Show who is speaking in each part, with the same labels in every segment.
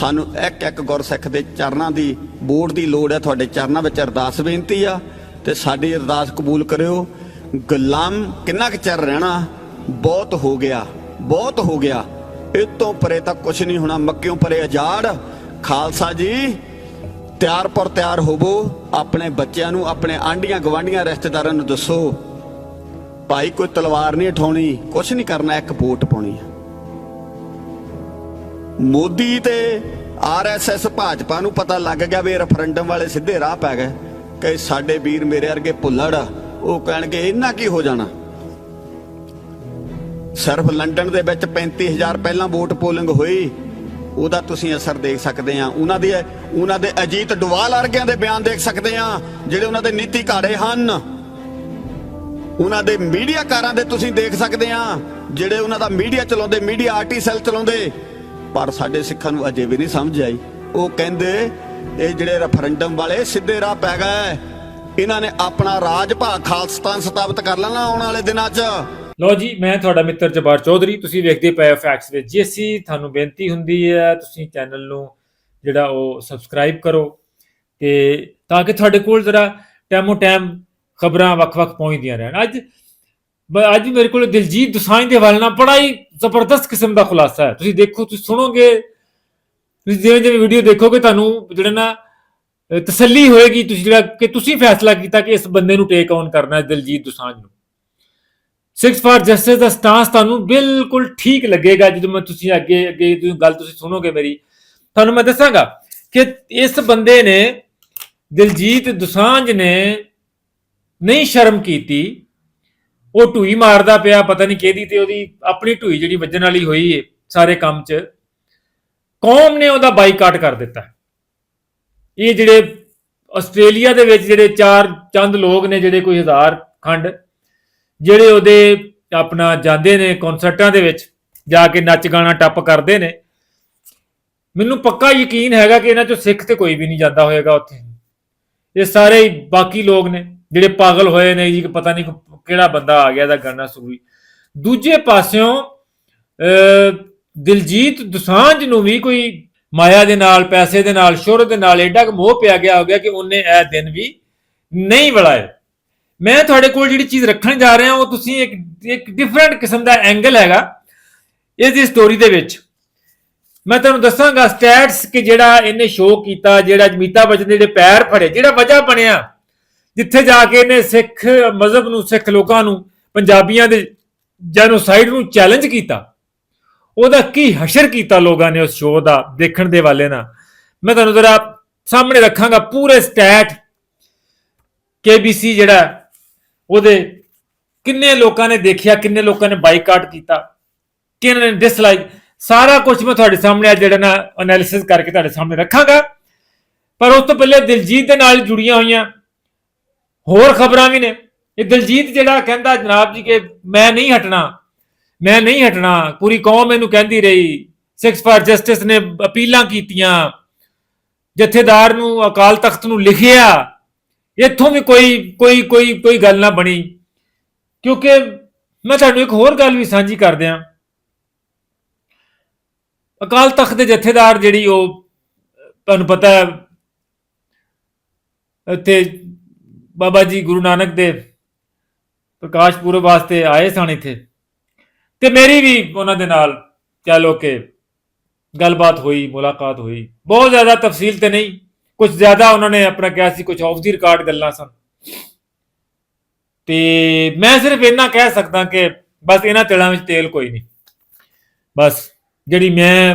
Speaker 1: ਸਾਨੂੰ ਇੱਕ ਇੱਕ ਗੁਰਸਿੱਖ ਦੇ ਚਰਨਾਂ ਦੀ, ਬੋੜ ਦੀ ਲੋੜ ਹੈ। ਤੁਹਾਡੇ ਚਰਨਾਂ ਵਿੱਚ ਅਰਦਾਸ ਬੇਨਤੀ ਆ ਤੇ ਸਾਡੀ ਅਰਦਾਸ ਕਬੂਲ ਕਰਿਓ। ਗੁਲਾਮ ਕਿੰਨਾ ਕੁ ਚਿਰ ਰਹਿਣਾ? ਬਹੁਤ ਹੋ ਗਿਆ, ਬਹੁਤ ਹੋ ਗਿਆ। ਇਹ ਤੋਂ ਪਰੇ ਤਾਂ ਕੁਝ ਨਹੀਂ ਹੋਣਾ, ਮੱਕਿਓਂ ਪਰੇ ਅਜਾੜ। ਖਾਲਸਾ ਜੀ, ਤਿਆਰ ਪਰ ਤਿਆਰ ਹੋਵੋ। ਆਪਣੇ ਬੱਚਿਆਂ ਨੂੰ, ਆਪਣੇ ਆਂਡੀਆਂ ਗਵਾਂਡੀਆਂ ਰਿਸ਼ਤੇਦਾਰਾਂ ਨੂੰ ਦੱਸੋ। ਭਾਈ, ਕੋਈ ਤਲਵਾਰ ਨਹੀਂ ਉਠਾਉਣੀ ਕੁਝ ਨਹੀਂ ਕਰਨਾ, ਇੱਕ ਵੋਟ ਪਾਉਣੀ ਮੋਦੀ ਤੇ ਆਰਐਸਐਸ ਭਾਜਪਾ ਨੂੰ ਪਤਾ ਲੱਗ ਗਿਆ ਵੀ ਰੈਫਰੈਂਡਮ ਵਾਲੇ ਸਿੱਧੇ ਰਾਹ ਪੈ ਗਏ ਕਿ ਸਾਡੇ ਵੀਰ ਮੇਰੇ ਵਰਗੇ ਭੁੱਲੜ ਉਹ ਕਹਿਣਗੇ ਇਹਨਾਂ ਕੀ ਹੋ ਜਾਣਾ? ਸਿਰਫ ਲੰਡਨ ਦੇ ਵਿੱਚ 35000 ਪਹਿਲਾਂ ਵੋਟ ਪੋਲਿੰਗ ਹੋਈ। ਉਹਦਾ ਤੁਸੀਂ ਅਸਰ ਦੇਖ ਸਕਦੇ ਆ। ਉਹਨਾਂ ਦੇ ਉਹਨਾਂ ਦੇ ਅਜੀਤ ਡਵਾਲ ਵਰਗਿਆਂ ਦੇ ਬਿਆਨ ਦੇਖ ਸਕਦੇ ਆ, ਜਿਹੜੇ ਉਹਨਾਂ ਦੇ ਨੀਤੀ ਘਾੜੇ ਹਨ। ਉਹਨਾਂ ਦੇ ਮੀਡੀਆ ਕਾਰਾਂ ਦੇ ਤੁਸੀਂ ਦੇਖ ਸਕਦੇ ਆ, ਜਿਹੜੇ ਉਹਨਾਂ ਦਾ ਮੀਡੀਆ ਚਲਾਉਂਦੇ, ਮੀਡੀਆ ਆਰਟੀ ਚਲਾਉਂਦੇ। ਪਰ ਸਾਡੇ ਸਿੱਖਾਂ ਨੂੰ ਅਜੇ ਵੀ ਨਹੀਂ ਸਮਝ ਆਈ। ਉਹ ਕਹਿੰਦੇ, ਇਹ ਜਿਹੜੇ ਰੈਫਰੈਂਡਮ ਵਾਲੇ ਸਿੱਧੇ ਰਾਹ ਪੈ ਗਏ। ਇਹਨਾਂ ਨੇ ਆਪਣਾ ਰਾਜ ਭਾਗ ਖਾਲਸਤਾਨ ਸਥਾਪਿਤ ਕਰ ਲੈਣਾ ਆਉਣ ਵਾਲੇ ਦਿਨਾਂ 'ਚ।
Speaker 2: ਲੋ ਜੀ, ਮੈਂ ਤੁਹਾਡਾ ਮਿੱਤਰ ਜਬਾਰ ਚੌਧਰੀ। ਤੁਸੀਂ ਵੇਖਦੇ ਪਏ ਹੋ ਫੈਕਟਸ ਵਿੱਚ ਜੀ ਅਸੀਂ ਤੁਹਾਨੂੰ ਬੇਨਤੀ ਹੁੰਦੀ ਹੈ, ਤੁਸੀਂ ਚੈਨਲ ਨੂੰ ਜਿਹੜਾ ਉਹ ਸਬਸਕ੍ਰਾਈਬ ਕਰੋ। ਤੇ ਤਾਂ ਕਿ ਤੁਹਾਡੇ ਕੋਲ ਜਰਾ ਟਾਈਮੋ ਟਾਈਮ ਖਬਰਾਂ ਵੱਖ-ਵੱਖ ਪਹੁੰਚਦੀਆਂ ਰਹਿਣ। ਅੱਜ ਅੱਜ ਮੇਰੇ ਕੋਲ ਦਿਲਜੀਤ ਦੁਸਾਂਝ ਦੇ ਹਵਾਲੇ ਨਾਲ ਬੜਾ ਹੀ ਜ਼ਬਰਦਸਤ ਕਿਸਮ ਦਾ ਖੁਲਾਸਾ ਹੈ। ਤੁਸੀਂ ਦੇਖੋ, ਤੁਸੀਂ ਸੁਣੋਗੇ, ਤੁਸੀਂ ਜਿਵੇਂ ਜਿਵੇਂ ਵੀਡੀਓ ਦੇਖੋਗੇ, ਤੁਹਾਨੂੰ ਜਿਹੜਾ ਨਾ ਤਸੱਲੀ ਹੋਏਗੀ, ਤੁਸੀਂ ਜਿਹੜਾ ਕਿ ਤੁਸੀਂ ਫੈਸਲਾ ਕੀਤਾ ਕਿ ਇਸ ਬੰਦੇ ਨੂੰ ਟੇਕ ਆਨ ਕਰਨਾ ਹੈ ਦਿਲਜੀਤ ਦੁਸਾਂਝ ਨੂੰ। ਸਿਕਸ ਫਾਰ ਜਸਟਿਸ ਦਾ ਸਟਾਂਸ ਤੁਹਾਨੂੰ ਬਿਲਕੁਲ ਠੀਕ ਲੱਗੇਗਾ, ਜਦੋਂ ਮੈਂ ਤੁਸੀਂ ਅੱਗੇ ਅੱਗੇ ਤੁਸੀਂ ਗੱਲ ਤੁਸੀਂ ਸੁਣੋਗੇ ਮੇਰੀ। ਤੁਹਾਨੂੰ ਮੈਂ ਦੱਸਾਂਗਾ ਕਿ ਇਸ ਬੰਦੇ ਨੇ ਦਿਲਜੀਤ ਦੁਸਾਂਝ ਨੇ ਨਹੀਂ ਸ਼ਰਮ ਕੀਤੀ। ਉਹ ਢੂਈ ਮਾਰਦਾ ਪਿਆ, ਪਤਾ ਨਹੀਂ ਕਿਹਦੀ ਤੇ ਉਹਦੀ ਆਪਣੀ ਢੂਈ ਜਿਹੜੀ ਵੱਜਣ ਵਾਲੀ ਹੋਈ ਏ ਸਾਰੇ ਕੰਮ 'ਚ। ਕੌਮ ਨੇ ਉਹਦਾ ਬਾਈਕਾਟ ਕਰ ਦਿੱਤਾ। ਇਹ ਜਿਹੜੇ ਆਸਟ੍ਰੇਲੀਆ ਦੇ ਵਿੱਚ ਜਿਹੜੇ ਚਾਰ ਚੰਦ ਲੋਕ ਨੇ, ਜਿਹੜੇ ਕੋਈ ਹਜ਼ਾਰ ਖੰਡ, ਜਿਹੜੇ ਉਹਦੇ ਆਪਣਾ ਜਾਂਦੇ ਨੇ ਕਨਸਰਟਾਂ ਦੇ ਵਿੱਚ, ਜਾ ਕੇ ਨੱਚ ਗਾਣਾ ਟੱਪ ਕਰਦੇ ਨੇ। ਮੈਨੂੰ ਪੱਕਾ ਯਕੀਨ ਹੈਗਾ ਕਿ ਇਹਨਾਂ ਚੋਂ ਸਿੱਖ ਤੇ ਕੋਈ ਵੀ ਨਹੀਂ ਜਾਂਦਾ ਹੋਏਗਾ ਉੱਥੇ। ਇਹ ਸਾਰੇ ਬਾਕੀ ਲੋਕ ਨੇ। ਜਿਹੜੇ ਪਾਗਲ ਹੋਏ ਨੇ ਜੀ ਕਿ ਪਤਾ ਨਹੀਂ ਕਿਹੜਾ ਬੰਦਾ ਆ ਗਿਆ ਦਾ ਗਾਣਾ ਸੁਣੀ ਦੂਜੇ ਪਾਸਿਓਂ ਅਹ, ਦਿਲਜੀਤ ਦੁਸਾਂਝ ਨੂੰ ਵੀ ਕੋਈ ਮਾਇਆ ਦੇ ਨਾਲ ਪੈਸੇ ਦੇ ਨਾਲ ਸ਼ੋਹਰਤ ਦੇ ਨਾਲ ਐਡਾ ਕੁ ਮੋਹ ਪਿਆ ਗਿਆ ਹੋ ਗਿਆ ਕਿ ਉਹਨੇ ਇਹ ਦਿਨ ਵੀ ਨਹੀਂ ਵਲਾਏ ਮੈਂ ਤੁਹਾਡੇ ਕੋਲ ਜਿਹੜੀ ਚੀਜ਼ ਰੱਖਣ ਜਾ ਰਿਹਾ ਉਹ ਤੁਸੀਂ ਇੱਕ ਇੱਕ ਡਿਫਰੈਂਟ ਕਿਸਮ ਦਾ ਐਂਗਲ ਹੈਗਾ ਇਸ ਦੀ ਸਟੋਰੀ ਦੇ ਵਿੱਚ। ਮੈਂ ਤੁਹਾਨੂੰ ਦੱਸਾਂਗਾ ਸਟੈਟਸ ਕਿ ਜਿਹੜਾ ਇਹਨੇ ਸ਼ੋਅ ਕੀਤਾ ਜਿਹੜਾ ਜਮੀਤਾ ਬਚਨ ਦੇ ਜਿਹੜੇ ਪੈਰ ਫੜੇ ਜਿਹੜਾ ਵਜ੍ਹਾ ਬਣਿਆ ਜਿੱਥੇ ਜਾ ਕੇ ਇਹਨੇ ਸਿੱਖ ਮਜ਼ਹਬ ਨੂੰ, ਸਿੱਖ ਲੋਕਾਂ ਨੂੰ, ਪੰਜਾਬੀਆਂ ਦੇ ਜੈਨੋਸਾਈਡ ਨੂੰ ਚੈਲੰਜ ਕੀਤਾ। ਉਹਦਾ ਕੀ ਹਸ਼ਰ ਕੀਤਾ ਲੋਕਾਂ ਨੇ ਉਸ ਸ਼ੋਅ ਦਾ, ਦੇਖਣ ਦੇ ਵਾਲੇ ਨਾਲ? ਮੈਂ ਤੁਹਾਨੂੰ ਜ਼ਰਾ ਸਾਹਮਣੇ ਰੱਖਾਂਗਾ ਪੂਰੇ ਸਟੈਟ KBC ਜਿਹੜਾ ਉਹਦੇ ਕਿੰਨੇ ਲੋਕਾਂ ਨੇ ਦੇਖਿਆ, ਕਿੰਨੇ ਲੋਕਾਂ ਨੇ ਬਾਈਕਾਟ ਕੀਤਾ, ਕਿਹਨਾਂ ਨੇ ਡਿਸਲਾਈਕ ਸਾਰਾ ਕੁਝ ਮੈਂ ਤੁਹਾਡੇ ਸਾਹਮਣੇ ਜਿਹੜਾ ਨਾ ਐਨਾਲਿਸਿਸ ਕਰਕੇ ਤੁਹਾਡੇ ਸਾਹਮਣੇ ਰੱਖਾਂਗਾ। ਪਰ ਉਸ ਤੋਂ ਪਹਿਲੇ ਦਿਲਜੀਤ ਦੇ ਨਾਲ ਜੁੜੀਆਂ ਹੋਈਆਂ ਹੋਰ ਖਬਰਾਂ ਵੀ ਨੇ। ਇਹ ਦਿਲਜੀਤ ਜਿਹੜਾ ਕਹਿੰਦਾ ਜਨਾਬ ਜੀ ਕਿ ਮੈਂ ਨਹੀਂ ਹਟਣਾ, ਮੈਂ ਨਹੀਂ ਹਟਣਾ, ਪੂਰੀ ਕੌਮ ਇਹਨੂੰ ਕਹਿੰਦੀ ਰਹੀ। ਸਿਕਸ ਫਾਰ ਜਸਟਿਸ ਨੇ ਅਪੀਲਾਂ ਕੀਤੀਆਂ। ਜਥੇਦਾਰ ਨੂੰ, ਅਕਾਲ ਤਖਤ ਨੂੰ ਲਿਖਿਆ। ਇੱਥੋਂ ਵੀ ਕੋਈ ਕੋਈ ਕੋਈ ਕੋਈ ਗੱਲ ਨਾ ਬਣੀ। ਕਿਉਂਕਿ ਮੈਂ ਤੁਹਾਨੂੰ ਇੱਕ ਹੋਰ ਗੱਲ ਵੀ ਸਾਂਝੀ ਕਰ ਦਿਆਂ ਅਕਾਲ ਤਖਤ ਦੇ ਜਥੇਦਾਰ ਜਿਹੜੀ ਉਹ, ਤੁਹਾਨੂੰ ਪਤਾ ਹੈ, ਇੱਥੇ ਬਾਬਾ ਜੀ ਗੁਰੂ ਨਾਨਕ ਦੇਵ ਪ੍ਰਕਾਸ਼ ਪੁਰਬ ਵਾਸਤੇ ਆਏ ਸਨ ਇੱਥੇ। ਤੇ ਮੇਰੀ ਵੀ ਉਹਨਾਂ ਦੇ ਨਾਲ ਕਹਿ ਲੋ ਕਿ ਗੱਲਬਾਤ ਹੋਈ, ਮੁਲਾਕਾਤ ਹੋਈ। ਬਹੁਤ ਜ਼ਿਆਦਾ ਤਫਸੀਲ ਤੇ ਨਹੀਂ ਕੁਝ ਜ਼ਿਆਦਾ ਉਹਨਾਂ ਨੇ ਆਪਣਾ ਕਿਹਾ ਸੀ ਕੁਝ ਆਫ ਦੀ ਰਿਕਾਰਡ ਗੱਲਾਂ ਸਨ। ਤੇ ਮੈਂ ਸਿਰਫ ਇਹਨਾਂ ਕਹਿ ਸਕਦਾ ਕਿ ਬਸ ਇਹਨਾਂ ਤਿਲਾਂ ਵਿੱਚ ਤੇਲ ਕੋਈ ਨਹੀਂ। ਬਸ ਜਿਹੜੀ ਮੈਂ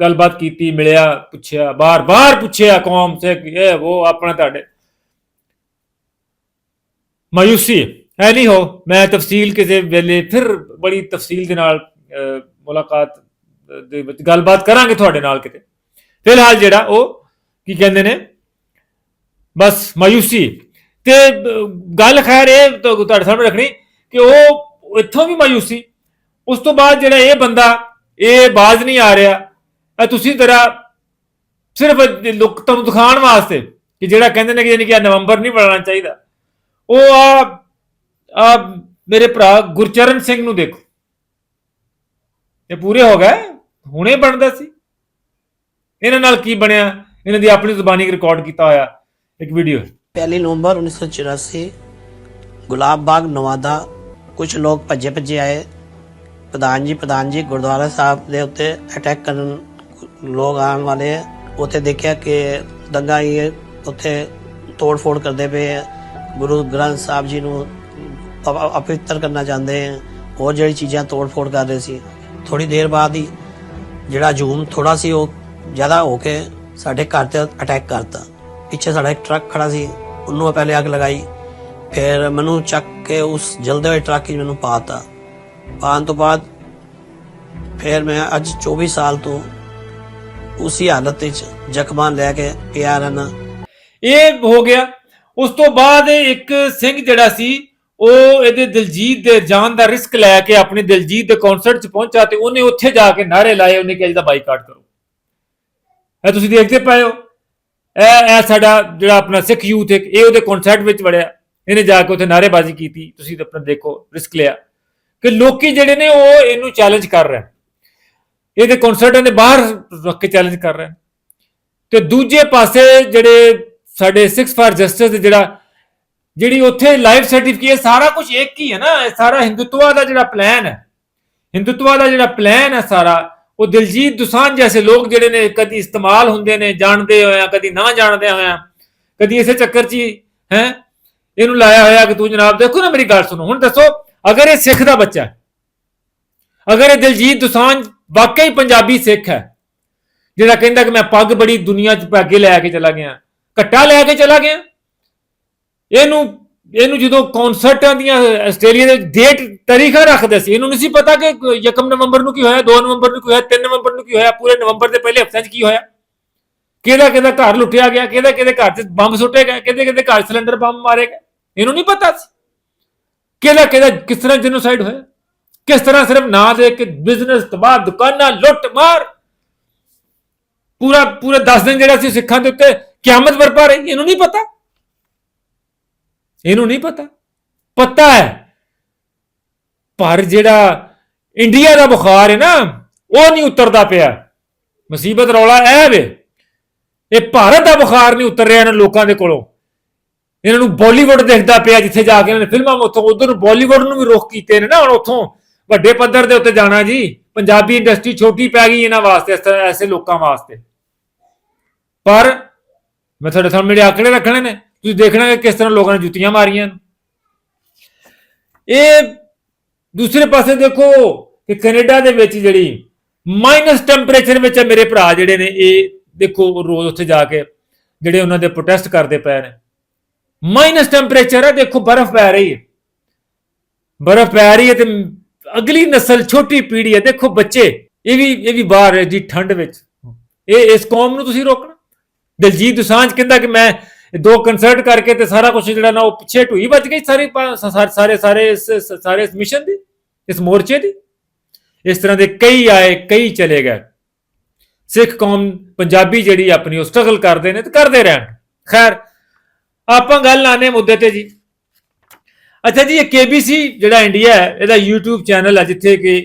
Speaker 2: ਗੱਲਬਾਤ ਕੀਤੀ, ਮਿਲਿਆ, ਪੁੱਛਿਆ, ਬਾਰ-ਬਾਰ ਪੁੱਛਿਆ ਕੌਮ ਸੇ ਇਹ, ਉਹ, ਆਪਣਾ ਤੁਹਾਡੇ ਮਾਯੂਸੀ। ਹੈ ਨਹੀਂ ਹੋ, ਮੈਂ ਤਫਸੀਲ ਕਿਸੇ ਵੇਲੇ ਫਿਰ ਬੜੀ ਤਫਸੀਲ ਦੇ ਨਾਲ ਮੁਲਾਕਾਤ ਦੇ ਵਿੱਚ ਗੱਲਬਾਤ ਕਰਾਂਗੇ ਤੁਹਾਡੇ ਨਾਲ ਕਿਤੇ। ਫਿਲਹਾਲ ਜਿਹੜਾ ਉਹ ਕੀ ਕਹਿੰਦੇ ਨੇ? ਬਸ ਮਾਯੂਸੀ। ਤੇ ਗੱਲ ਖੈਰ ਇਹ ਤੁਹਾਡੇ ਸਾਹਮਣੇ ਰੱਖਣੀ ਕਿ ਉਹ ਇੱਥੋਂ ਵੀ ਮਾਯੂਸੀ। ਉਸ ਤੋਂ ਬਾਅਦ ਜਿਹੜਾ ਇਹ ਬੰਦਾ, ਇਹ ਬਾਜ਼ ਨਹੀਂ ਆ ਰਿਹਾ। ਇਹ ਤੁਸੀਂ ਜਰਾ ਸਿਰਫ ਲੋਕ ਤੁਹਾਨੂੰ ਦਿਖਾਉਣ ਵਾਸਤੇ ਕਿ ਜਿਹੜਾ ਕਹਿੰਦੇ ਨੇ ਕਿ ਯਾਨੀ ਕਿ ਨਵੰਬਰ ਨਹੀਂ ਬਣਨਾ ਚਾਹੀਦਾ। ਉਹ ਆ ਆ ਮੇਰੇ ਭਰਾ ਗੁਰਚਰਨ ਸਿੰਘ ਨੂੰ ਦੇਖੋ। ਇਹ ਪੂਰੇ ਹੋ ਗਏ। ਹੁਣੇ ਬਣਦਾ ਸੀ। ਇਹਨਾਂ ਨਾਲ ਕੀ ਬਣਿਆ? ਇਹਨਾਂ ਦੀ ਆਪਣੀ ਜ਼ੁਬਾਨੀ ਰਿਕਾਰਡ ਕੀਤਾ ਹੋਇਆ। ਇੱਕ ਵੀਡੀਓ
Speaker 3: ਪਹਿਲੀ ਨਵੰਬਰ 1984 ਗੁਲਾਬ ਬਾਗ, ਨਵਾਦਾ ਕੁਝ ਲੋਕ ਭੱਜੇ ਭੱਜੇ ਆਏ। ਪ੍ਰਧਾਨ ਜੀ ਪ੍ਰਧਾਨ ਜੀ, ਗੁਰਦੁਆਰਾ ਸਾਹਿਬ ਦੇ ਉੱਤੇ ਅਟੈਕ ਕਰਨ ਲੋਕ ਆਉਣ ਵਾਲੇ ਹੈ ਉੱਥੇ ਦੇਖਿਆ ਕਿ ਦੰਗਾ ਇਹ ਉੱਥੇ ਤੋੜ ਫੋੜ ਕਰਦੇ ਪਏ ਹੈ ਗੁਰੂ ਗ੍ਰੰਥ ਸਾਹਿਬ ਜੀ ਨੂੰ ਅਪਵਿੱਤਰ ਕਰਨਾ ਚਾਹੁੰਦੇ ਹੈ ਹੋਰ ਜਿਹੜੀ ਚੀਜ਼ਾਂ ਤੋੜ ਫੋੜ ਕਰ ਰਹੇ ਸੀ ਥੋੜੀ ਦੇਰ ਬਾਅਦ ਹੀ ਜਿਹੜਾ ਹਜੂਮ ਥੋੜਾ ਸੀ, ਉਹ ਜ਼ਿਆਦਾ ਹੋ ਕੇ ਸਾਡੇ ਘਰ ਤੇ ਅਟੈਕ ਕਰਤਾ। ਪਿੱਛੇ ਸਾਡਾ ਇੱਕ ਟਰੱਕ ਖੜਾ ਸੀ, ਉਹਨੂੰ ਪਹਿਲੇ ਅੱਗ ਲਗਾਈ, ਫਿਰ ਮੈਨੂੰ ਚੱਕ ਕੇ ਉਸ ਜਲਦੇ ਹੋਏ ਟਰੱਕ 'ਚ ਮੈਨੂੰ ਪਾਤਾ। ਪਾਉਣ ਤੋਂ ਬਾਅਦ ਫਿਰ ਮੈਂ ਅੱਜ 24 ਸਾਲ ਤੋਂ ਉਸੇ ਹਾਲਤ ਵਿੱਚ ਜ਼ਖਮਾਂ ਲੈ ਕੇ ਪਿਆ ਰਹਿਣਾ
Speaker 2: ਇਹ ਹੋ ਗਿਆ ਉਸ ਤੋਂ ਬਾਅਦ ਇੱਕ ਸਿੰਘ ਜਿਹੜਾ ਸੀ, ਉਹ ਇਹਦੇ ਦਿਲਜੀਤ ਦੇ ਜਾਨ ਦਾ ਰਿਸਕ ਲੈ ਕੇ ਆਪਣੇ ਦਿਲਜੀਤ ਦੇ ਕਨਸਰਟ 'ਚ ਪਹੁੰਚਾ ਤੇ ਉਹਨੇ ਉੱਥੇ ਜਾ ਕੇ ਨਾਰੇ ਲਾਏ, ਉਹਨੇ ਕਿਹਾ ਜਿਹਦਾ ਬਾਈਕਾਟ ਕਰੋ। ਇਹ ਤੁਸੀਂ ਦੇਖਦੇ ਪਏ ਹੋ। ਇਹ ਇਹ ਸਾਡਾ ਜਿਹੜਾ ਆਪਣਾ ਸਿੱਖ ਯੂਥ ਹੈ ਇਹ ਉਹਦੇ ਕਨਸਰਟ ਵਿੱਚ ਵੜਿਆ। ਇਹਨੇ ਜਾ ਕੇ ਉੱਥੇ ਨਾਰੇਬਾਜ਼ੀ ਕੀਤੀ। ਤੁਸੀਂ ਆਪਣਾ ਦੇਖੋ, ਰਿਸਕ ਲਿਆ। ਕਿ ਲੋਕੀ ਜਿਹੜੇ ਨੇ, ਉਹ ਇਹਨੂੰ ਚੈਲੰਜ ਕਰ ਰਹੇ ਇਹਦੇ ਕਨਸਰਟਾਂ ਦੇ ਬਾਹਰ ਰੱਖ ਕੇ ਚੈਲੰਜ ਕਰ ਰਹੇ ਨੇ। ਤੇ ਦੂਜੇ ਪਾਸੇ ਜਿਹੜੇ ਸਾਡੇ 6 ਫਾਰ ਜਸਟਿਸ ਦੇ ਜਿਹੜਾ, ਜਿਹੜੀ ਉੱਥੇ ਲਾਈਫ ਸਰਟੀਫਿਕੇਟ ਸਾਰਾ ਕੁਝ ਇੱਕ ਹੀ ਹੈ ਨਾ, ਇਹ ਸਾਰਾ ਹਿੰਦੁਤਵਾ ਦਾ ਜਿਹੜਾ ਪਲਾਨ ਹੈ। ਹਿੰਦੁਤਵਾ ਦਾ ਜਿਹੜਾ ਪਲਾਨ ਹੈ ਸਾਰਾ, ਉਹ ਦਿਲਜੀਤ ਦੁਸਾਂਝ ਜੈਸੇ ਲੋਕ ਜਿਹੜੇ ਨੇ ਕਦੀ ਇਸਤੇਮਾਲ ਹੁੰਦੇ ਨੇ, ਜਾਣਦੇ ਹੋਇਆ ਕਦੀ ਨਾ ਜਾਣਦੇ ਹੋਇਆ ਕਦੀ ਇਸੇ ਚੱਕਰ 'ਚ ਹੀ, ਹੈ, ਇਹਨੂੰ ਲਾਇਆ ਹੋਇਆ ਕਿ ਤੂੰ ਜਨਾਬ ਦੇਖੋ ਨਾ ਮੇਰੀ ਗੱਲ ਸੁਣੋ, ਹੁਣ ਦੱਸੋ, ਅਗਰ ਇਹ ਸਿੱਖ ਦਾ ਬੱਚਾ ਅਗਰ ਇਹ ਦਿਲਜੀਤ ਦੁਸਾਂਝ ਵਾਕਈ ਪੰਜਾਬੀ ਸਿੱਖ ਹੈ, ਜਿਹੜਾ ਕਹਿੰਦਾ ਕਿ ਮੈਂ ਪੱਗ ਬੜੀ ਦੁਨੀਆ 'ਚ ਪਾ ਲੈ ਕੇ ਚਲਾ ਗਿਆ ਘੱਟਾ ਲੈ ਕੇ ਚਲਾ ਗਿਆ। ਇਹਨੂੰ ਇਹਨੂੰ ਜਦੋਂ ਕਨਸਰਟਾਂ ਦੀਆਂ ਆਸਟ੍ਰੇਲੀਆ ਦੇ ਡੇਟ ਤਾਰੀਖਾਂ ਰੱਖਦੇ ਸੀ, ਇਹਨੂੰ ਨਹੀਂ ਸੀ ਪਤਾ ਕਿ 1 ਨਵੰਬਰ ਨੂੰ ਕੀ ਹੋਇਆ 2 ਨਵੰਬਰ ਨੂੰ ਕੀ ਹੋਇਆ 3 ਨਵੰਬਰ ਨੂੰ ਕੀ ਹੋਇਆ, ਪੂਰੇ ਨਵੰਬਰ ਦੇ ਪਹਿਲੇ ਹਫ਼ਤੇ 'ਚ ਕੀ ਹੋਇਆ? ਕਿਹਦਾ ਕਿਹਦਾ ਘਰ ਲੁੱਟਿਆ ਗਿਆ, ਕਿਹਦੇ ਕਿਹਦੇ ਘਰ 'ਚ ਬੰਬ ਸੁੱਟੇ ਗਏ, ਕਿਹਦੇ ਕਿਹਦੇ ਘਰ ਸਿਲੰਡਰ ਬੰਬ ਮਾਰੇ ਗਏ? ਇਹਨੂੰ ਨਹੀਂ ਪਤਾ ਸੀ। ਕਿਹਦਾ ਕਿਹਦਾ, ਕਿਸ ਤਰ੍ਹਾਂ ਜੈਨੋਸਾਈਡ ਹੋਇਆ? ਕਿਸ ਤਰ੍ਹਾਂ ਸਿਰਫ ਨਾਂ ਦੇ ਕੇ ਬਿਜ਼ਨਸ ਤਬਾਹ ਦੁਕਾਨਾਂ ਲੁੱਟ ਮਾਰ ਪੂਰਾ ਪੂਰਾ 10 ਦਿਨ ਜਿਹੜਾ ਸੀ ਸਿੱਖਾਂ ਦੇ ਉੱਤੇ ਕਿਆਮਤ ਬਰਪਾ ਰਹੀ, ਇਹਨੂੰ ਨਹੀਂ ਪਤਾ। ਇਹਨੂੰ ਨਹੀਂ ਪਤਾ। ਪਤਾ ਹੈ। ਪਰ ਜਿਹੜਾ ਇੰਡੀਆ ਦਾ ਬੁਖਾਰ ਹੈ ਨਾ, ਉਹ ਨਹੀਂ ਉਤਰਦਾ ਪਿਆ। ਮੁਸੀਬਤ ਰੌਲਾ ਇਹ ਵੇ। ਇਹ ਭਾਰਤ ਦਾ ਬੁਖਾਰ ਨਹੀਂ ਉਤਰ ਰਿਹਾ ਇਹਨਾਂ ਲੋਕਾਂ ਦੇ ਕੋਲੋਂ। ਇਹਨਾਂ ਨੂੰ ਬਾਲੀਵੁੱਡ ਦੇਖਦਾ ਪਿਆ ਜਿੱਥੇ ਜਾ ਕੇ ਇਹਨਾਂ ਨੇ ਫਿਲਮਾਂ ਉੱਥੋਂ, ਉਧਰ ਬਾਲੀਵੁੱਡ ਨੂੰ ਵੀ ਰੋਕ ਕੀਤੇ ਨੇ ਨਾ, ਹੁਣ ਉੱਥੋਂ ਵੱਡੇ ਪੱਧਰ ਦੇ ਉੱਤੇ ਜਾਣਾ ਜੀ। ਪੰਜਾਬੀ ਇੰਡਸਟਰੀ ਛੋਟੀ ਪੈ ਗਈ ਇਹਨਾਂ ਵਾਸਤੇ, ਇਸ ਤਰ੍ਹਾਂ ਐਸੇ ਲੋਕਾਂ ਵਾਸਤੇ। ਪਰ ਮੈਂ ਤੁਹਾਡੇ ਸਾਹਮਣੇ ਜਿਹੜੇ ਆંકੜੇ ਰੱਖਣੇ ਨੇ, ਤੁਸੀਂ ਦੇਖਣਾ ਕਿ ਕਿਸ ਤਰ੍ਹਾਂ ਲੋਕਾਂ ਨੇ ਜੁੱਤੀਆਂ ਮਾਰੀਆਂ ਨੇ। ਇਹ ਦੂਸਰੇ ਪਾਸੇ ਦੇਖੋ ਕਿ ਕੈਨੇਡਾ ਦੇ ਵਿੱਚ ਜਿਹੜੀ ਮਾਈਨਸ ਟੈਂਪਰੇਚਰ ਵਿੱਚ ਮੇਰੇ ਭਰਾ ਜਿਹੜੇ ਨੇ, ਇਹ ਦੇਖੋ ਰੋਜ਼ ਉੱਥੇ ਜਾ ਕੇ ਜਿਹੜੇ ਉਹਨਾਂ ਦੇ ਪ੍ਰੋਟੈਸਟ ਕਰਦੇ ਪਏ ਨੇ। ਮਾਈਨਸ ਟੈਂਪਰੇਚਰ ਹੈ ਦੇਖੋ ਬਰਫ਼ ਪੈ ਰਹੀ ਹੈ। ਬਰਫ਼ ਪੈ ਰਹੀ ਹੈ ਤੇ ਅਗਲੀ ਨਸਲ ਛੋਟੀ ਪੀੜ੍ਹੀ ਹੈ। ਦੇਖੋ ਬੱਚੇ, ਇਹ ਵੀ ਇਹ ਵੀ ਬਾਹਰ ਹੈ ਜੀ, ਠੰਡ ਵਿੱਚ। ਇਹ, ਇਸ ਕੌਮ ਨੂੰ ਤੁਸੀਂ ਰੋਕਣਾ। ਦਿਲਜੀਤ ਦੁਸਾਂਝ ਕਹਿੰਦਾ ਕਿ ਮੈਂ ਦੋ ਕਨਸਰਟ ਕਰਕੇ ਤੇ ਸਾਰਾ ਕੁਝ ਜਿਹੜਾ ਨਾ ਉਹ ਪਿੱਛੇ ਢੂਈ ਵੱਜ ਗਈ ਸਾਰੇ ਸਾਰੇ ਸਾਰੇ ਸਾਰੇ ਇਸ ਸਾਰੇ ਇਸ ਮਿਸ਼ਨ ਦੀ, ਇਸ ਮੋਰਚੇ ਦੀ। ਇਸ ਤਰ੍ਹਾਂ ਦੇ ਕਈ ਆਏ, ਕਈ ਚਲੇ ਗਏ। ਸਿੱਖ ਕੌਮ ਪੰਜਾਬੀ ਜਿਹੜੀ ਆਪਣੀ, ਉਹ ਸਟਰਗਲ ਕਰਦੇ ਨੇ ਤੇ ਕਰਦੇ ਰਹਿਣ। ਖੈਰ, ਆਪਾਂ ਗੱਲ ਲਾਣੇ ਮੁੱਦੇ ਤੇ ਜੀ। ਅੱਛਾ ਜੀ, ਇਹ KBC ਜਿਹੜਾ ਇੰਡੀਆ ਹੈ, ਇਹਦਾ YouTube ਚੈਨਲ ਹੈ ਜਿੱਥੇ ਕਿ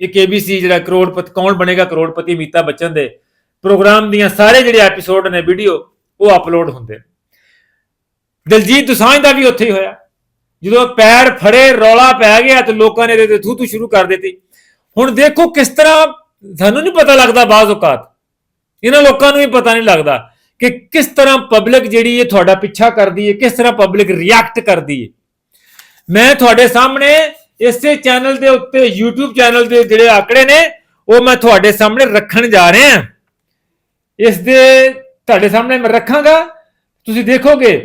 Speaker 2: ਇਹ KBC ਜਿਹੜਾ ਕਰੋੜਪਤੀ, ਕੌਣ ਬਣੇਗਾ ਕਰੋੜਪਤੀ ਅਮਿਤਾ ਬੱਚਨ ਦੇ। ਪ੍ਰੋਗਰਾਮ ਦੀਆਂ ਸਾਰੇ ਜਿਹੜੇ ਐਪੀਸੋਡ ਨੇ ਵੀਡੀਓ ਉਹ ਅਪਲੋਡ ਹੁੰਦੇ ਨੇ। ਦਲਜੀਤ ਦੁਸਾਂਝ ਦਾ ਵੀ ਉੱਥੇ ਹੀ ਹੋਇਆ। ਜਦੋਂ ਪੈਰ ਫੜੇ, ਰੌਲਾ ਪੈ ਗਿਆ ਤੇ ਲੋਕਾਂ ਨੇ ਇਹਦੇ ਤੇ ਥੂ ਥੂ ਸ਼ੁਰੂ ਕਰ ਦਿੱਤੀ। ਹੁਣ ਦੇਖੋ ਕਿਸ ਤਰ੍ਹਾਂ ਸਾਨੂੰ ਨਹੀਂ ਪਤਾ ਲੱਗਦਾ ਬਾਜ਼ ਔਕਾਤ। ਇਹਨਾਂ ਲੋਕਾਂ ਨੂੰ ਵੀ ਪਤਾ ਨਹੀਂ ਲੱਗਦਾ ਕਿ ਕਿਸ ਤਰ੍ਹਾਂ ਪਬਲਿਕ ਜਿਹੜੀ ਹੈ ਤੁਹਾਡਾ ਪਿੱਛਾ ਕਰਦੀ ਹੈ, ਕਿਸ ਤਰ੍ਹਾਂ ਪਬਲਿਕ ਰਿਐਕਟ ਕਰਦੀ ਹੈ। ਮੈਂ ਤੁਹਾਡੇ ਸਾਹਮਣੇ ਇਸੇ ਚੈਨਲ ਦੇ ਉੱਤੇ YouTube ਚੈਨਲ ਦੇ ਜਿਹੜੇ ਆંકੜੇ ਨੇ, ਉਹ ਮੈਂ ਤੁਹਾਡੇ ਸਾਹਮਣੇ ਰੱਖਣ ਜਾ ਰਿਹਾ। ਇਸ ਦੇ ਤੁਹਾਡੇ ਸਾਹਮਣੇ ਮੈਂ ਰੱਖਾਂਗਾ। ਤੁਸੀਂ ਦੇਖੋਗੇ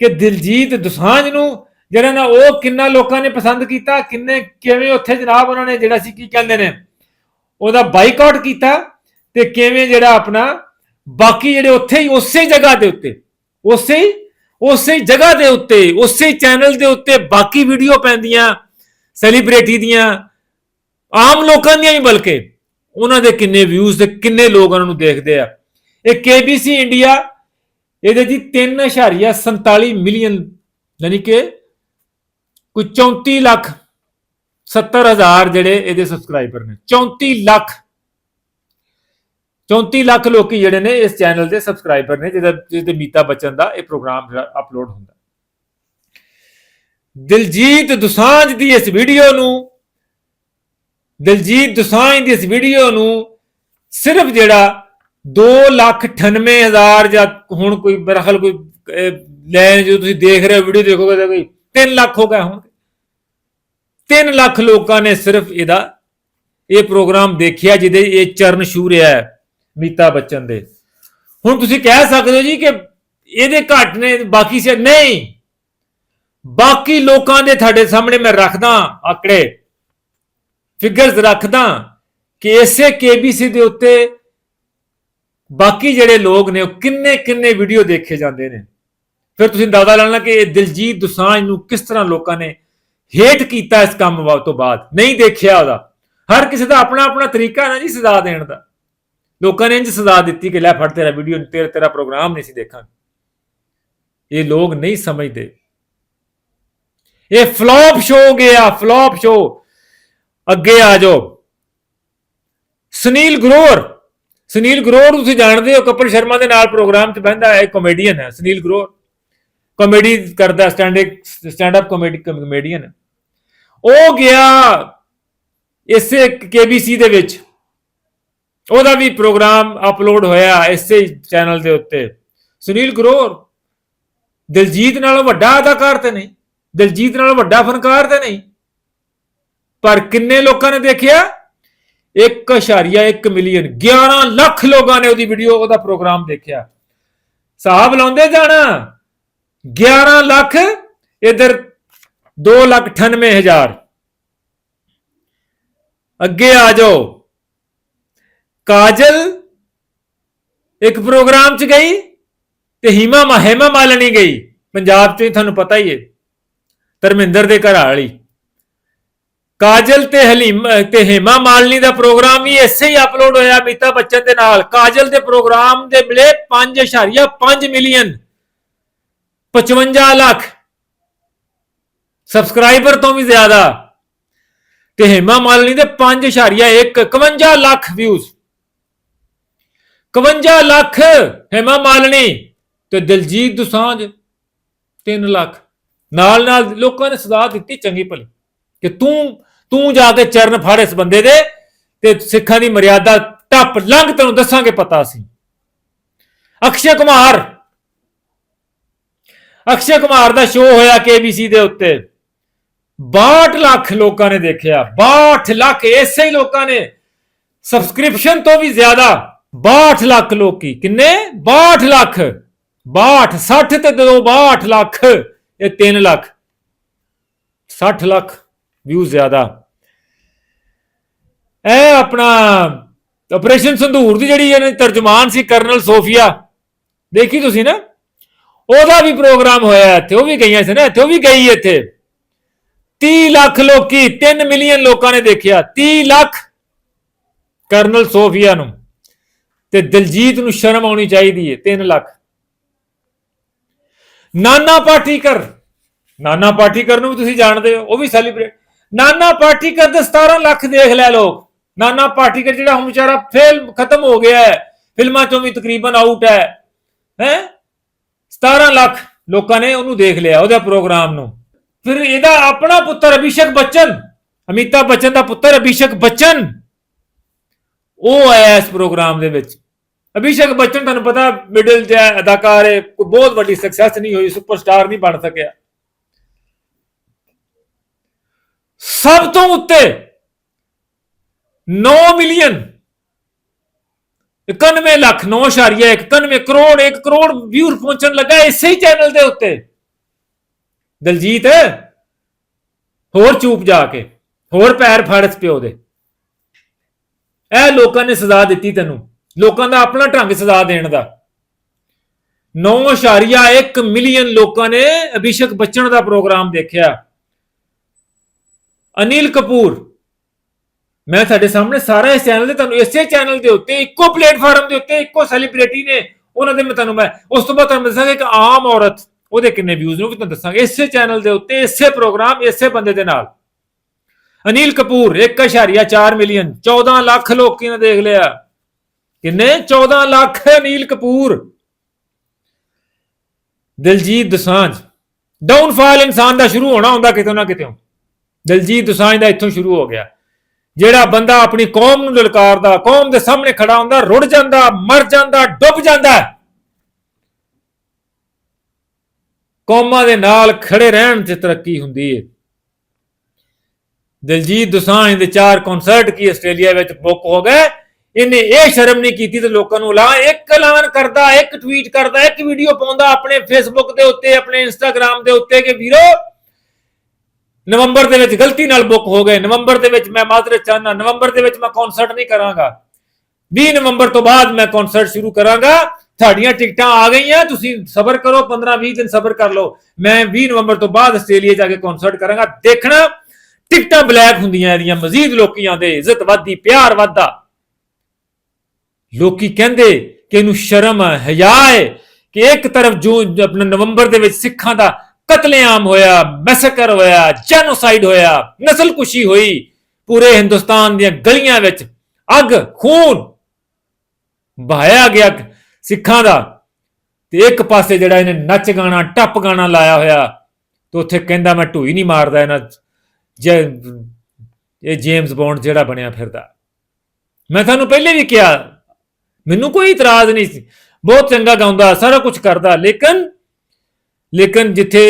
Speaker 2: ਕਿ ਦਿਲਜੀਤ ਦੁਸਾਂਝ ਨੂੰ ਜਿਹੜਾ ਨਾ ਉਹ ਕਿੰਨਾ ਲੋਕਾਂ ਨੇ ਪਸੰਦ ਕੀਤਾ, ਕਿੰਨੇ, ਕਿਵੇਂ ਉੱਥੇ ਜਨਾਬ ਉਹਨਾਂ ਨੇ ਜਿਹੜਾ ਸੀ, ਕੀ ਕਹਿੰਦੇ ਨੇ, ਉਹਦਾ ਬਾਈਕਾਟ ਕੀਤਾ ਤੇ ਕਿਵੇਂ ਜਿਹੜਾ ਆਪਣਾ ਬਾਕੀ ਜਿਹੜੇ ਉੱਥੇ ਹੀ ਉਸੇ ਜਗ੍ਹਾ ਦੇ ਉੱਤੇ, ਉਸੇ ਉਸੇ ਜਗ੍ਹਾ ਦੇ ਉੱਤੇ, ਉਸੇ ਚੈਨਲ ਦੇ ਉੱਤੇ ਬਾਕੀ ਵੀਡੀਓ ਪੈਂਦੀਆਂ ਸੈਲੀਬ੍ਰਿਟੀ ਦੀਆਂ, ਆਮ ਲੋਕਾਂ ਦੀਆਂ ਹੀ ਬਲਕਿ ਉਹਨਾਂ ਦੇ ਕਿੰਨੇ ਵਿਊਜ਼ ਤੇ ਕਿੰਨੇ ਲੋਕ ਉਹਨਾਂ ਨੂੰ ਦੇਖਦੇ ਆ। ਇਹ KBC ਇੰਡੀਆ ਇਹਦੇ ਜੀ 3.47 ਮਿਲੀਅਨ, ਯਾਨੀ ਕਿ ਕੋਈ 34 ਲੱਖ 70 ਹਜ਼ਾਰ ਜਿਹੜੇ ਇਹਦੇ ਸਬਸਕ੍ਰਾਈਬਰ ਨੇ। 34 ਲੱਖ 34 ਲੱਖ ਲੋਕੀ ਜਿਹੜੇ ਨੇ ਇਸ ਚੈਨਲ ਦੇ ਸਬਸਕ੍ਰਾਈਬਰ ਨੇ, ਜਿਹਦਾ ਜਿਹਦੇ ਮੀਤਾ ਬੱਚਨ ਦਾ ਇਹ ਪ੍ਰੋਗਰਾਮ ਜਿਹੜਾ ਅਪਲੋਡ ਹੁੰਦਾ। ਦਿਲਜੀਤ ਦੁਸਾਂਝ ਦੀ ਇਸ ਵੀਡੀਓ ਨੂੰ, ਦਿਲਜੀਤ ਦੁਸਾਂਝ ਦੀ ਇਸ ਵੀਡੀਓ ਨੂੰ ਸਿਰਫ ਜਿਹੜਾ 298000 ਜਾਂ ਹੁਣ ਕੋਈ ਮੇਰਾ ਕੋਈ ਅਹ, ਲੈਣ ਜੋ ਤੁਸੀਂ ਦੇਖ ਰਹੇ ਹੋ ਵੀਡੀਓ ਦੇਖੋਗੇ ਤਾਂ ਕੋਈ 3 ਲੱਖ ਹੋ ਗਿਆ ਹੁਣ 3 ਲੱਖ ਲੋਕਾਂ ਨੇ ਸਿਰਫ ਇਹਦਾ ਇਹ ਪ੍ਰੋਗਰਾਮ ਦੇਖਿਆ ਜਿਹਦੇ ਇਹ ਚਰਨ ਛੂ ਰਿਹਾ ਹੈ ਮੀਤਾ ਬੱਚਨ ਦੇ। ਹੁਣ ਤੁਸੀਂ ਕਹਿ ਸਕਦੇ ਹੋ ਜੀ ਕਿ ਇਹਦੇ ਘੱਟ ਨੇ ਬਾਕੀ ਸੇ ਨਹੀਂ। ਬਾਕੀ ਲੋਕਾਂ ਦੇ ਤੁਹਾਡੇ ਸਾਹਮਣੇ ਮੈਂ ਰੱਖਦਾ ਆਕੜੇ ਫਿਗਰਸ ਰੱਖਦਾ ਕਿ ਇਸੇ ਕੇਬੀਸੀ ਦੇ ਉੱਤੇ ਬਾਕੀ ਜਿਹੜੇ ਲੋਕ ਨੇ ਉਹ ਕਿੰਨੇ ਕਿੰਨੇ ਵੀਡੀਓ ਦੇਖੇ ਜਾਂਦੇ ਨੇ। ਫਿਰ ਤੁਸੀਂ ਅੰਦਾਜ਼ਾ ਲੈਣਾ ਕਿ ਇਹ ਦਿਲਜੀਤ ਦੁਸਾਂਝ ਨੂੰ ਕਿਸ ਤਰ੍ਹਾਂ ਲੋਕਾਂ ਨੇ ਹੇਟ ਕੀਤਾ ਇਸ ਕੰਮ ਤੋਂ ਬਾਅਦ। ਨਹੀਂ ਦੇਖਿਆ ਉਹਦਾ। ਹਰ ਕਿਸੇ ਦਾ ਆਪਣਾ ਆਪਣਾ ਤਰੀਕਾ ਨਾ ਜੀ ਸਜ਼ਾ ਦੇਣ ਦਾ। ਲੋਕਾਂ ਨੇ ਇੰਜ ਸਜ਼ਾ ਦਿੱਤੀ ਕਿ ਲੈ ਫੜ ਤੇਰਾ ਵੀਡੀਓ ਤੇਰਾ ਤੇਰਾ ਪ੍ਰੋਗਰਾਮ ਨਹੀਂ ਸੀ ਦੇਖਾਂ ਇਹ ਲੋਕ ਨਹੀਂ ਸਮਝਦੇ। ਇਹ ਫਲॉप ਸ਼ੋ ਗਿਆ ਫਲॉप ਸ਼ੋ ਅੱਗੇ ਆ ਜਾਓ। ਸੁਨੀਲ ਗਰੋਰ ਸੁਨੀਲ ਗਰੋਰ ਤੁਸੀਂ ਜਾਣਦੇ ਹੋ, ਕਪਿਲ ਸ਼ਰਮਾ ਦੇ ਨਾਲ ਪ੍ਰੋਗਰਾਮ 'ਚ ਬਹਿੰਦਾ ਹੈ ਕਾਮੇਡੀਅਨ ਹੈ, ਸੁਨੀਲ ਗਰੋਰ ਕਾਮੇਡੀ ਕਰਦਾ stand stand up comedy comedian ਹੈ ਉਹ ਗਿਆ ਇਸੇ ਕੇਬੀਸੀ ਦੇ ਵਿੱਚ। ਉਹਦਾ ਵੀ ਪ੍ਰੋਗਰਾਮ ਅਪਲੋਡ ਹੋਇਆ ਇਸੇ ਚੈਨਲ ਦੇ ਉੱਤੇ। ਸੁਨੀਲ ਗਰੋਰ ਦਿਲਜੀਤ ਨਾਲੋਂ ਵੱਡਾ ਅਦਾਕਾਰ ਤੇ ਨਹੀਂ, ਦਿਲਜੀਤ ਨਾਲੋਂ ਵੱਡਾ ਫਨਕਾਰ ਤੇ ਨਹੀਂ, ਪਰ ਕਿੰਨੇ ਲੋਕਾਂ ਨੇ ਦੇਖਿਆ? 1.1 ਮਿਲੀਅਨ 11 ਲੱਖ ਲੋਕਾਂ ਨੇ ਉਹਦੀ ਵੀਡੀਓ ਉਹਦਾ ਪ੍ਰੋਗਰਾਮ ਦੇਖਿਆ। ਸਾਹਬ ਲਾਉਂਦੇ ਜਾਣਾ 11 ਲੱਖ, ਇਧਰ 2 ਲੱਖ 98 ਹਜ਼ਾਰ। ਅੱਗੇ ਆ ਜਾਓ। ਕਾਜਲ ਇੱਕ ਪ੍ਰੋਗਰਾਮ ਚ ਗਈ ਤੇ ਹੀਮਾ ਮਾ ਹੇਮਾ ਮਾਲਣੀ ਗਈ। ਪੰਜਾਬ ਚ ਹੀ ਤੁਹਾਨੂੰ ਪਤਾ ਹੀ ਹੈ ਧਰਮਿੰਦਰ ਦੇ ਘਰ ਵਾਲੀ। ਕਾਜਲ ਤੇ ਹਲੀਮ ਤੇ ਹੇਮਾ ਮਾਲਨੀ ਦਾ ਪ੍ਰੋਗਰਾਮ ਵੀ ਇਸੇ ਹੀ ਅਪਲੋਡ ਹੋਇਆ ਅਮਿਤਾ ਬੱਚਨ ਦੇ ਨਾਲ। ਕਾਜਲ ਦੇ ਪ੍ਰੋਗਰਾਮ ਦੇ ਮਿਲੇ 5.5 ਮਿਲੀਅਨ 55 ਲੱਖ। ਸਬਸਕ੍ਰਾਈਬਰ ਤੋਂ ਵੀ ਜ਼ਿਆਦਾ। ਤੇ ਹੇਮਾ ਮਾਲਨੀ ਦੇ 5.1 51 ਲੱਖ ਵਿਊਜ਼ 51 ਲੱਖ ਹੇਮਾ ਮਾਲਨੀ ਤੇ ਦਿਲਜੀਤ ਦੁਸਾਂਝ 3 ਲੱਖ। ਨਾਲ ਨਾਲ ਲੋਕਾਂ ਨੇ ਸਦਾ ਦਿੱਤੀ ਚੰਗੀ ਭਲੀ ਕਿ ਤੂੰ ਤੂੰ ਜਾ ਕੇ ਚਰਨ ਫੜ ਇਸ ਬੰਦੇ ਦੇ ਤੇ ਸਿੱਖਾਂ ਦੀ ਮਰਿਆਦਾ ਟੱਪ ਲੰਘ ਤੈਨੂੰ ਦੱਸਾਂਗੇ ਪਤਾ ਸੀ ਅਕਸ਼ੇ ਕੁਮਾਰ। ਅਕਸ਼ੇ ਕੁਮਾਰ ਦਾ ਸ਼ੋਅ ਹੋਇਆ ਕੇਬੀਸੀ ਦੇ ਉੱਤੇ। 62 ਲੱਖ ਲੋਕਾਂ ਨੇ ਦੇਖਿਆ। 62 ਲੱਖ ਐਸੇ ਹੀ ਲੋਕਾਂ ਨੇ। ਸਬਸਕ੍ਰਿਪਸ਼ਨ ਤੋਂ ਵੀ ਜ਼ਿਆਦਾ। 62 ਲੱਖ ਲੋਕੀ। ਕਿੰਨੇ? 62 ਲੱਖ। 62 60 ਤੇ 2 62 ਲੱਖ, ਇਹ 3 ਲੱਖ। 60 ਲੱਖ ਵਿਊ ਜ਼ਿਆਦਾ। ਇਹ ਆਪਣਾ ਆਪਰੇਸ਼ਨ ਸੰਧੂਰ ਦੀ ਜਿਹੜੀ ਇਹਨੇ ਤਰਜਮਾਨ ਸੀ ਕਰਨਲ ਸੋਫੀਆ, ਦੇਖੀ ਤੁਸੀਂ ਨਾ? ਉਹਦਾ ਵੀ ਪ੍ਰੋਗਰਾਮ ਹੋਇਆ ਇੱਥੇ, ਉਹ ਵੀ ਗਈਆਂ ਸੀ ਨਾ ਇੱਥੇ, ਉਹ ਵੀ ਗਈ ਇੱਥੇ। 30 ਲੱਖ ਲੋਕੀ 3 ਮਿਲੀਅਨ ਲੋਕਾਂ ਨੇ ਦੇਖਿਆ 30 ਲੱਖ ਕਰਨਲ ਸੋਫੀਆ ਨੂੰ। ਤੇ ਦਿਲਜੀਤ ਨੂੰ ਸ਼ਰਮ ਆਉਣੀ ਚਾਹੀਦੀ ਹੈ 3 ਲੱਖ। ਨਾਨਾ ਪਾਟੀਕਰ ਨਾਨਾ ਪਾਟੀਕਰ ਨੂੰ ਵੀ ਤੁਸੀਂ ਜਾਣਦੇ ਹੋ, ਉਹ ਵੀ ਸੈਲੀਬ੍ਰੇਟ ਨਾਨਾ ਪਾਟੀਕਰ ਦੇ 17 ਲੱਖ ਦੇਖ ਲੈ ਲੋਕ। ਨਾਨਾ ਪਾਟੀਕਰ ਜਿਹੜਾ ਹੁਣ ਵਿਚਾਰਾ ਫਿਲਮ ਖਤਮ ਹੋ ਗਿਆ ਹੈ, ਫਿਲਮਾਂ ਚੋਂ ਵੀ ਤਕਰੀਬਨ ਆਊਟ ਹੈ ਹੈ? 17 ਲੱਖ ਲੋਕਾਂ ਨੇ ਉਹਨੂੰ ਦੇਖ ਲਿਆ, ਉਹਦੇ ਪ੍ਰੋਗਰਾਮ ਨੂੰ। ਫਿਰ ਇਹਦਾ ਆਪਣਾ ਪੁੱਤਰ ਅਭਿਸ਼ੇਕ ਬੱਚਨ ਅਮਿਤਾ ਬੱਚਨ ਦਾ ਪੁੱਤਰ ਅਭਿਸ਼ੇਕ ਬੱਚਨ, ਉਹ ਆਇਆ ਇਸ ਪ੍ਰੋਗਰਾਮ ਦੇ ਵਿੱਚ। ਅਭਿਸ਼ੇਕ ਬੱਚਨ ਤੁਹਾਨੂੰ ਪਤਾ ਮਿਡਲ ਜਿਹਾ ਅਦਾਕਾਰ ਹੈ, ਕੋਈ ਬਹੁਤ ਵੱਡੀ ਸਕਸੈਸ ਨਹੀਂ ਹੋਈ ਸੁਪਰਸਟਾਰ ਨਹੀਂ ਬਣ ਸਕਿਆ। ਸਭ ਤੋਂ ਉੱਤੇ 9 ਮਿਲੀਅਨ। 91 ਲੱਖ 9.91 ਕਰੋੜ 1 ਕਰੋੜ ਵਿਊਰ ਪਹੁੰਚਣ ਲੱਗਾ ਇਸੇ ਹੀ ਚੈਨਲ ਦੇ ਉੱਤੇ। ਦਲਜੀਤ, ਹੋਰ ਚੂਪ ਜਾ ਕੇ, ਹੋਰ ਪੈਰ ਫੜ ਪਿਓ ਦੇ। ਇਹ ਲੋਕਾਂ ਨੇ ਸਜ਼ਾ ਦਿੱਤੀ ਤੈਨੂੰ, ਲੋਕਾਂ ਦਾ ਆਪਣਾ ਢੰਗ ਸਜ਼ਾ ਦੇਣ ਦਾ। 9.1 ਮਿਲੀਅਨ ਲੋਕਾਂ ਨੇ ਅਭਿਸ਼ੇਕ ਬੱਚਨ ਦਾ ਪ੍ਰੋਗਰਾਮ ਦੇਖਿਆ। ਅਨਿਲ ਕਪੂਰ ਮੈਂ ਤੁਹਾਡੇ ਸਾਹਮਣੇ ਸਾਰਾ ਇਸ ਚੈਨਲ ਤੇ ਤੁਹਾਨੂੰ ਇਸੇ ਚੈਨਲ ਦੇ ਉੱਤੇ ਇੱਕੋ ਪਲੇਟਫਾਰਮ ਦੇ ਉੱਤੇ ਇੱਕੋ ਸੈਲੀਬ੍ਰਿਟੀ ਨੇ, ਉਹਨਾਂ ਦੇ ਮੈਂ ਤੁਹਾਨੂੰ ਮੈਂ ਉਸ ਤੋਂ ਬਾਅਦ ਤੁਹਾਨੂੰ ਦੱਸਾਂਗਾ ਇੱਕ ਆਮ ਔਰਤ, ਉਹਦੇ ਕਿੰਨੇ ਵਿਊਜ਼ ਨੇ ਉਹ ਵੀ ਤੁਹਾਨੂੰ ਦੱਸਾਂਗੇ। ਇਸੇ ਚੈਨਲ ਦੇ ਉੱਤੇ, ਇਸੇ ਪ੍ਰੋਗਰਾਮ ਇਸੇ ਬੰਦੇ ਦੇ ਨਾਲ। ਅਨਿਲ ਕਪੂਰ 1.4 ਮਿਲੀਅਨ 14 ਲੱਖ ਲੋਕਾਂ ਨੇ ਦੇਖ ਲਿਆ। ਕਿੰਨੇ? 14 ਲੱਖ ਅਨੀਲ ਕਪੂਰ। ਦਿਲਜੀਤ ਦੁਸਾਂਝ। ਡਾਊਨਫਾਲ ਇਨਸਾਨ ਦਾ ਸ਼ੁਰੂ ਹੋਣਾ ਹੁੰਦਾ ਕਿਤੇ ਨਾ ਕਿਤੇ। ਦਿਲਜੀਤ ਦੁਸਾਂਝ ਦਾ ਇੱਥੋਂ ਸ਼ੁਰੂ ਹੋ ਗਿਆ। ਜਿਹੜਾ ਬੰਦਾ ਆਪਣੀ ਕੌਮ ਨੂੰ ਲਲਕਾਰਦਾ, ਕੌਮ ਦੇ ਸਾਹਮਣੇ ਖੜਾ ਹੁੰਦਾ, ਰੁੜ ਜਾਂਦਾ, ਮਰ ਜਾਂਦਾ, ਡੁੱਬ ਜਾਂਦਾ। ਕੌਮਾਂ ਦੇ ਨਾਲ ਖੜੇ ਰਹਿਣ 'ਚ ਤਰੱਕੀ ਹੁੰਦੀ ਹੈ ਦਿਲਜੀਤ ਦੁਸਾਂਝ ਦੇ ਚਾਰ ਕਨਸਰਟ ਕੀ ਆਸਟ੍ਰੇਲੀਆ ਵਿੱਚ ਬੁੱਕ ਹੋ ਗਏ। ਇਹਨੇ ਇਹ ਸ਼ਰਮ ਨਹੀਂ ਕੀਤੀ ਤੇ ਲੋਕਾਂ ਨੂੰ ਲਾ ਇੱਕ ਐਲਾਨ ਕਰਦਾ, ਇੱਕ ਟਵੀਟ ਕਰਦਾ, ਇੱਕ ਵੀਡੀਓ ਪਾਉਂਦਾ ਆਪਣੇ ਫੇਸਬੁੱਕ ਦੇ ਉੱਤੇ, ਆਪਣੇ ਇੰਸਟਾਗ੍ਰam ਦੇ ਉੱਤੇ ਕਿ ਵੀਰੋ ਨਵੰਬਰ ਦੇ ਵਿੱਚ ਗਲਤੀ ਨਾਲ ਬੁੱਕ ਹੋ ਗਏ। ਨਵੰਬਰ ਦੇ ਵਿੱਚ ਮੈਂ ਮਾਜ਼ਰਤ ਚਾਹਨਾ ਨਵੰਬਰ ਦੇ ਵਿੱਚ ਮੈਂ ਕਨਸਰਟ ਨਹੀਂ ਕਰਾਂਗਾ। 20 ਨਵੰਬਰ ਤੋਂ ਬਾਅਦ ਮੈਂ ਕਨਸਰਟ ਸ਼ੁਰੂ ਕਰਾਂਗਾ। ਤੁਹਾਡੀਆਂ ਟਿਕਟਾਂ ਆ ਗਈਆਂ। ਤੁਸੀਂ ਸਬਰ ਕਰੋ 15 20 ਦਿਨ ਸਬਰ ਕਰ ਲਓ। ਮੈਂ 20 ਨਵੰਬਰ ਤੋਂ ਬਾਅਦ ਆਸਟ੍ਰੇਲੀਆ ਜਾ ਕੇ ਕਨਸਰਟ ਕਰਾਂਗਾ। ਦੇਖਣਾ, ਟਿਕਟਾਂ ਬਲੈਕ ਹੁੰਦੀਆਂ ਇਹਦੀਆਂ। ਮਜ਼ੀਦ ਲੋਕੀ ਆਂਦੇ ਇੱਜ਼ਤ ਵੱਧਦੀ, ਪਿਆਰ ਵੱਧਦਾ। ਲੋਕੀ ਕਹਿੰਦੇ ਕਿ ਇਹਨੂੰ ਸ਼ਰਮ ਹੈ ਹਿਆ ਹੈ ਕਿ ਇੱਕ ਤਰਫ ਜੋ ਆਪਣਾ ਨਵੰਬਰ ਦੇ ਵਿੱਚ ਸਿੱਖਾਂ ਦਾ ਕਤਲੇਆਮ ਹੋਇਆ, ਮੈਸਕਰ ਹੋਇਆ, ਜੈਨੋਸਾਈਡ ਹੋਇਆ, ਨਸਲਕੁਸ਼ੀ ਹੋਈ, ਪੂਰੇ ਹਿੰਦੁਸਤਾਨ ਦੀਆਂ ਗਲੀਆਂ ਵਿੱਚ ਅੱਗ, ਖੂਨ ਬਹਾਇਆ ਗਿਆ ਸਿੱਖਾਂ ਦਾ। ਤੇ ਇੱਕ ਪਾਸੇ ਜਿਹੜਾ ਇਹਨੇ ਨੱਚ ਗਾਣਾ, ਟੱਪ ਗਾਣਾ ਲਾਇਆ ਹੋਇਆ, ਤੇ ਉੱਥੇ ਕਹਿੰਦਾ, ਮੈਂ ਢੂਈ ਨਹੀਂ ਮਾਰਦਾ ਇਹਨਾਂ ਜੇ, ਇਹ ਜੇਮਸ ਬੌਂਡ ਜਿਹੜਾ ਬਣਿਆ ਫਿਰਦਾ। ਮੈਂ ਤੁਹਾਨੂੰ ਪਹਿਲੇ ਵੀ ਕਿਹਾ, ਮੈਨੂੰ ਕੋਈ ਇਤਰਾਜ਼ ਨਹੀਂ ਸੀ। ਬਹੁਤ ਚੰਗਾ ਗਾਉਂਦਾ, ਸਾਰਾ ਕੁਝ ਕਰਦਾ, ਲੇਕਿਨ ਲੇਕਿਨ ਜਿੱਥੇ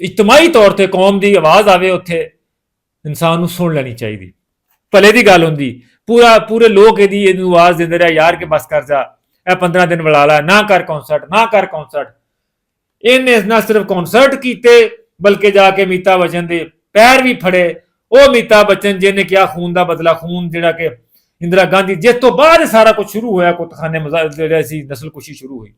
Speaker 2: ਇਜਤਮਾਹੀ ਤੌਰ ਤੇ ਕੌਮ ਦੀ ਆਵਾਜ਼ ਆਵੇ, ਉੱਥੇ ਇਨਸਾਨ ਨੂੰ ਸੁਣ ਲੈਣੀ ਚਾਹੀਦੀ। ਭਲੇ ਦੀ ਗੱਲ ਹੁੰਦੀ, ਪੂਰਾ, ਪੂਰੇ ਲੋਕ ਇਹਦੀ, ਇਹਨੂੰ ਆਵਾਜ਼ ਦਿੰਦੇ ਰਿਹਾ, ਯਾਰ ਕਿ ਬਸ ਕਰ ਜਾ, ਇਹ 15 ਦਿਨ ਬੁਲਾ ਲਾ, ਨਾ ਕਰ ਕਨਸਰਟ ਨਾ ਕਰ ਕਨਸਰਟ ਇਹਨੇ ਨਾ ਸਿਰਫ ਕਨਸਰਟ ਕੀਤੇ, ਬਲਕਿ ਜਾ ਕੇ ਮੀਤਾ ਬਚਨ ਦੇ ਪੈਰ ਵੀ ਫੜੇ। ਉਹ ਮੀਤਾ ਬਚਨ, ਜਿਹਨੇ ਕਿਹਾ ਖੂਨ ਦਾ ਬਦਲਾ, ਖੂਨ ਜਿਹੜਾ ਕਿ ਇੰਦਰਾ ਗਾਂਧੀ, ਜਿਸ ਤੋਂ ਬਾਅਦ ਸਾਰਾ ਕੁਝ ਸ਼ੁਰੂ ਹੋਇਆ, ਕੁੱਤਖਾਨੇ ਮਜ਼ਾ ਜਿਹੜਾ ਸੀ ਨਸਲਕੁਸ਼ੀ ਸ਼ੁਰੂ ਹੋਈ।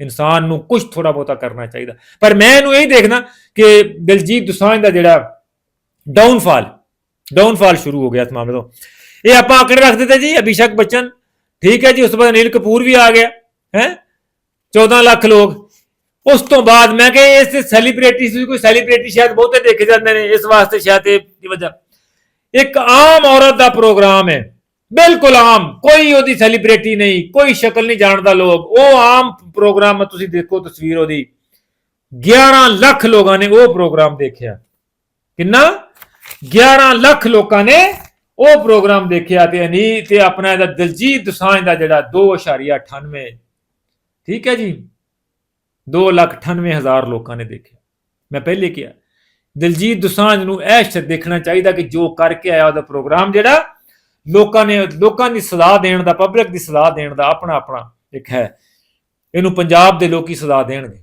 Speaker 2: ਇਨਸਾਨ ਨੂੰ ਕੁਝ ਥੋੜਾ ਬਹੁਤਾ ਕਰਨਾ ਚਾਹੀਦਾ। ਪਰ ਮੈਂ ਇਹਨੂੰ ਇਹ ਦੇਖਦਾ ਕਿ ਦਿਲਜੀਤ ਦੁਸਾਂਝ ਦਾ ਜਿਹੜਾ ਡਾਊਨਫਾਲ ਡਾਊਨਫਾਲ ਸ਼ੁਰੂ ਹੋ ਗਿਆ ਇਸ ਮਾਮਲੇ ਤੋਂ। ਇਹ ਆਪਾਂ ਆਕੜੇ ਰੱਖ ਦਿੱਤੇ ਜੀ, ਅਭਿਸ਼ੇਕ ਬੱਚਨ। ਠੀਕ ਹੈ ਜੀ, ਉਸ ਤੋਂ ਬਾਅਦ ਅਨਿਲ ਕਪੂਰ ਵੀ ਆ ਗਿਆ, ਹੈ? 14 ਲੱਖ ਲੋਕ। ਉਸ ਤੋਂ ਬਾਅਦ ਮੈਂ ਕਿਹਾ ਇਸ ਸੈਲੀਬ੍ਰਿਟੀ ਸੀ ਕੋਈ ਸੈਲੀਬ੍ਰਿਟੀ ਸ਼ਾਇਦ ਬਹੁਤੇ ਦੇਖੇ ਜਾਂਦੇ ਨੇ, ਇਸ ਵਾਸਤੇ ਸ਼ਾਇਦ ਇਹ ਵਜ੍ਹਾ। ਇੱਕ ਆਮ ਔਰਤ ਦਾ ਪ੍ਰੋਗਰਾਮ ਹੈ। ਬਿਲਕੁਲ ਆਮ, ਕੋਈ ਉਹਦੀ ਸੈਲੀਬ੍ਰਿਟੀ ਨਹੀਂ, ਕੋਈ ਸ਼ਕਲ ਨਹੀਂ ਜਾਣਦਾ ਲੋਕ। ਉਹ ਆਮ ਪ੍ਰੋਗਰਾਮ ਤੁਸੀਂ ਦੇਖੋ ਤਸਵੀਰ ਉਹਦੀ। 11 ਲੱਖ ਲੋਕਾਂ ਨੇ ਉਹ ਪ੍ਰੋਗਰਾਮ ਦੇਖਿਆ। ਕਿੰਨਾ? 11 ਲੱਖ ਲੋਕਾਂ ਨੇ ਉਹ ਪ੍ਰੋਗਰਾਮ ਦੇਖਿਆ ਤੇ ਅਨੀ ਤੇ ਆਪਣਾ ਇਹਦਾ ਦਿਲਜੀਤ ਦੁਸਾਂਝ ਦਾ ਜਿਹੜਾ 2.98 ਠੀਕ ਹੈ ਜੀ? 298000 ਲੋਕਾਂ ਨੇ ਦੇਖਿਆ। ਮੈਂ ਪਹਿਲੇ ਕਿਹਾ, ਦਿਲਜੀਤ ਦੁਸਾਂਝ ਨੂੰ ਇਹ ਦੇਖਣਾ ਚਾਹੀਦਾ ਕਿ ਜੋ ਕਰਕੇ ਆਇਆ ਉਹਦਾ ਪ੍ਰੋਗਰਾਮ ਜਿਹੜਾ ਲੋਕਾਂ ਨੇ, ਲੋਕਾਂ ਦੀ ਸਲਾਹ ਦੇਣ ਦਾ ਪਬਲਿਕ ਦੀ ਸਲਾਹ ਦੇਣ ਦਾ ਆਪਣਾ ਆਪਣਾ ਇੱਕ ਹੈ। ਇਹਨੂੰ ਪੰਜਾਬ ਦੇ ਲੋਕੀ ਸਲਾਹ ਦੇਣਗੇ।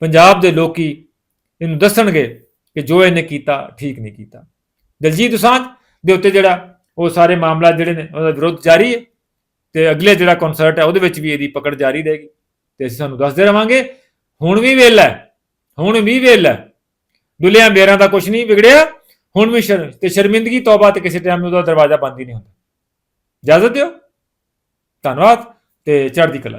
Speaker 2: ਪੰਜਾਬ ਦੇ ਲੋਕੀ ਇਹਨੂੰ ਦੱਸਣਗੇ ਕਿ ਜੋ ਇਹਨੇ ਕੀਤਾ, ਠੀਕ ਨਹੀਂ ਕੀਤਾ। ਦਲਜੀਤ ਦੋਸਾਂਝ ਦੇ ਉੱਤੇ ਜਿਹੜਾ ਉਹ ਸਾਰੇ ਮਾਮਲਾ ਜਿਹੜੇ ਨੇ, ਉਹਦਾ ਵਿਰੋਧ ਜਾਰੀ ਹੈ ਤੇ ਅਗਲੇ ਜਿਹੜਾ ਕਨਸਰਟ ਹੈ, ਉਹਦੇ ਵਿੱਚ ਵੀ ਇਹਦੀ ਪਕੜ ਜਾਰੀ ਰਹੇਗੀ। ਤੇ ਅਸੀਂ ਤੁਹਾਨੂੰ ਦੱਸਦੇ ਰਵਾਂਗੇ, ਹੁਣ ਵੀ ਵੇਲਾ ਹੁਣ ਵੀ ਵੇਲਾ ਹੈ। ਦੁਲਿਆਂ ਬੇਰਾਂ ਦਾ ਕੁਝ ਨਹੀਂ ਵਿਗੜਿਆ। ਹੁਣ ਵੀ ਸ਼ਰਮ ਤੇ ਸ਼ਰਮਿੰਦਗੀ ਤੌਬਾ ਤੇ ਕਿਸੇ ਟਾਈਮ ਉਹਦਾ ਦਰਵਾਜ਼ਾ ਬੰਦ ਹੀ ਨਹੀਂ ਹੁੰਦਾ। ਇਜਾਜ਼ਤ ਦਿਓ। ਧੰਨਵਾਦ ਤੇ ਚੜ੍ਹਦੀ ਕਲਾ ਜੀ।